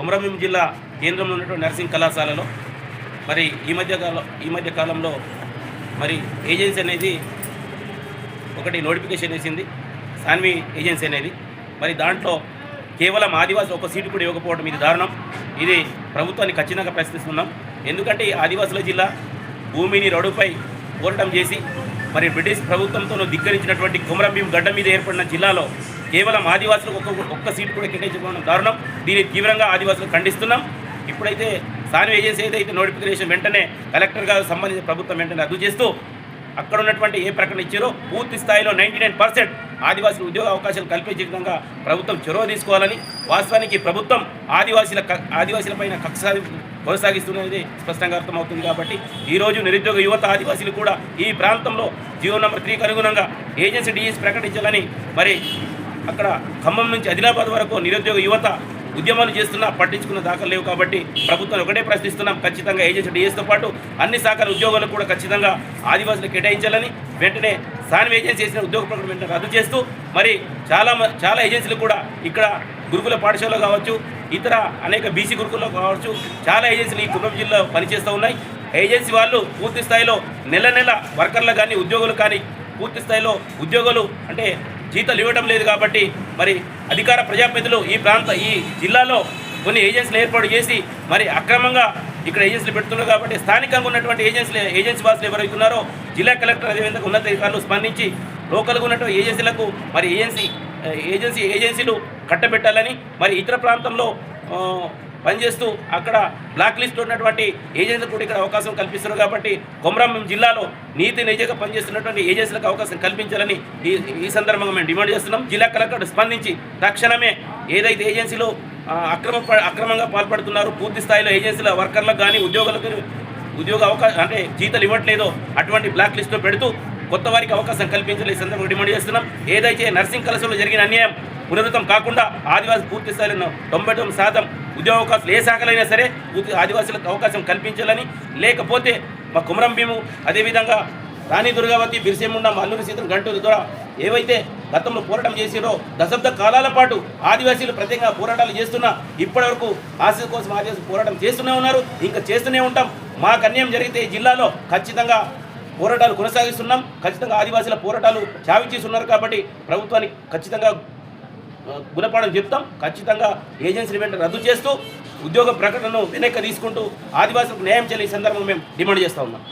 కొమరంభీం జిల్లా కేంద్రంలో ఉన్నటువంటి నర్సింగ్ కళాశాలలో. మరి ఈ మధ్య కాలం ఈ మధ్య కాలంలో మరి ఏజెన్సీ అనేది ఒకటి నోటిఫికేషన్ వేసింది. సాన్వి ఏజెన్సీ అనేది. మరి దాంట్లో కేవలం ఆదివాసులు ఒక సీటు కూడా ఇవ్వకపోవడం ఇది దారుణం. ఇది ప్రభుత్వాన్ని ఖచ్చితంగా ప్రశ్నిస్తున్నాం. ఎందుకంటే ఈ ఆదివాసుల జిల్లా భూమిని రడుపై పోరాటం చేసి మరి బ్రిటిష్ ప్రభుత్వంతో ధిక్కరించినటువంటి కుమరంభీం గడ్డ మీద ఏర్పడిన జిల్లాలో కేవలం ఆదివాసులకు ఒక్క ఒక్క సీటు కూడా కేటాయించుకోవడం దారుణం. దీన్ని తీవ్రంగా ఆదివాసులు ఖండిస్తున్నాం. ఇప్పుడైతే స్థానిక ఏజెన్సీ ఏదైతే నోటిఫికేషన్ వెంటనే కలెక్టర్ గారు సంబంధించిన ప్రభుత్వం వెంటనే రద్దు చేస్తూ అక్కడ ఉన్నటువంటి ఏ ప్రకటన ఇచ్చారో పూర్తి స్థాయిలో నైంటీ నైన్ పర్సెంట్ ఆదివాసులు ఉద్యోగ అవకాశాలు కల్పించే విధంగా ప్రభుత్వం చొరవ తీసుకోవాలని వాస్తవానికి ప్రభుత్వం ఆదివాసీల క- ఆదివాసీల పైన కక్ష కొనసాగిస్తున్నది స్పష్టంగా అర్థమవుతుంది కాబట్టి ఈరోజు నిరుద్యోగ యువత ఆదివాసీలు కూడా ఈ ప్రాంతంలో జీవో నంబర్ త్రీకి అనుగుణంగా ఏజెన్సీ డిఎస్ ప్రకటించాలని మరి అక్కడ ఖమ్మం నుంచి ఆదిలాబాద్ వరకు నిరుద్యోగ యువత ఉద్యమాలు చేస్తున్నా పట్టించుకున్న దాఖలు లేవు కాబట్టి ప్రభుత్వం ఒకటే ప్రశ్నిస్తున్నాం. ఖచ్చితంగా ఏజెన్సీ డిఎస్తో పాటు అన్ని శాఖల ఉద్యోగాలకు కూడా ఖచ్చితంగా ఆదివాసులు కేటాయించాలని వెంటనే స్థానిక ఏజెన్సీ చేసిన ఉద్యోగ ప్రకటన వెంటనే రద్దు చేస్తూ మరి చాలా మ- చాలా ఏజెన్సీలు కూడా ఇక్కడ గురుకుల పాఠశాలలో కావచ్చు ఇతర అనేక బీసీ గురుకుల్లో కావచ్చు చాలా ఏజెన్సీలు ఈ కుటుంబ జిల్లాలో పనిచేస్తూ ఉన్నాయి. ఏజెన్సీ వాళ్ళు పూర్తి స్థాయిలో నెల నెల వర్కర్లు కానీ ఉద్యోగులు కానీ పూర్తి స్థాయిలో ఉద్యోగులు అంటే జీతాలు ఇవ్వడం లేదు కాబట్టి మరి అధికార ప్రజాప్రతినిధులు ఈ ప్రాంత ఈ జిల్లాలో కొన్ని ఏజెన్సీలు ఏర్పాటు చేసి మరి అక్రమంగా ఇక్కడ ఏజెన్సీలు పెడుతున్నారు కాబట్టి స్థానికంగా ఉన్నటువంటి ఏజెన్సీలు ఏజెన్సీ బాసులు ఎవరైతే ఉన్నారో జిల్లా కలెక్టర్ అదేవిధంగా ఉన్నతాధికారులు స్పందించి లోకల్గా ఉన్నటువంటి ఏజెన్సీలకు మరి ఏజెన్సీ ఏజెన్సీ ఏజెన్సీలు కట్టబెట్టాలని మరి ఇతర ప్రాంతంలో పనిచేస్తూ అక్కడ బ్లాక్ లిస్ట్ ఉన్నటువంటి ఏజెన్సీలకు కూడా ఇక్కడ అవకాశం కల్పిస్తున్నారు కాబట్టి కొమరం జిల్లాలో నీతి నిజంగా పనిచేస్తున్నటువంటి ఏజెన్సీలకు అవకాశం కల్పించాలని ఈ ఈ సందర్భంగా మేము డిమాండ్ చేస్తున్నాం. జిల్లా కలెక్టర్ స్పందించి తక్షణమే ఏదైతే ఏజెన్సీలు అక్రమ అక్రమంగా పాల్పడుతున్నారో పూర్తి స్థాయిలో ఏజెన్సీల వర్కర్లకు కానీ ఉద్యోగులకు ఉద్యోగ అవకాశం అంటే జీతాలు ఇవ్వట్లేదో అటువంటి బ్లాక్ లిస్ట్లో పెడుతూ కొత్త వారికి అవకాశం కల్పించాలి ఈ సందర్భంగా డిమాండ్ చేస్తున్నాం. ఏదైతే నర్సింగ్ కళాశాలలో జరిగిన అన్యాయం పునరుతం కాకుండా ఆదివాసీ పూర్తి స్థాయిలో తొంభై తొమ్మిది శాతం ఉద్యోగావకాశాలు ఏ శాఖలైనా సరే పూర్తి ఆదివాసీలకు అవకాశం కల్పించాలని. లేకపోతే మా కుమరం భీము అదేవిధంగా రాణి దుర్గావతి బిర్సేముండ మల్లూరి సీతం గంటూరు ద్వారా ఏవైతే గతంలో పోరాటం చేసిరో దశాబ్ద కాలాల పాటు ఆదివాసీలు ప్రత్యేకంగా పోరాటాలు చేస్తున్నా ఇప్పటివరకు ఆశ కోసం ఆదివాసీ పోరాటం చేస్తూనే ఉన్నారు. ఇంకా చేస్తూనే ఉంటాం. మాకు అన్యాయం జరిగితే ఈ జిల్లాలో ఖచ్చితంగా పోరాటాలు కొనసాగిస్తున్నాం. ఖచ్చితంగా ఆదివాసీల పోరాటాలు చావిచేసి ఉన్నారు కాబట్టి ప్రభుత్వానికి ఖచ్చితంగా గుణపాఠం చెప్తాం. ఖచ్చితంగా ఏజెన్సీ వెంట రద్దు చేస్తూ ఉద్యోగ ప్రకటనను వెనక్కి తీసుకుంటూ ఆదివాసులకు న్యాయం చేయాలి ఈ సందర్భంగా మేము డిమాండ్ చేస్తూ ఉన్నాం.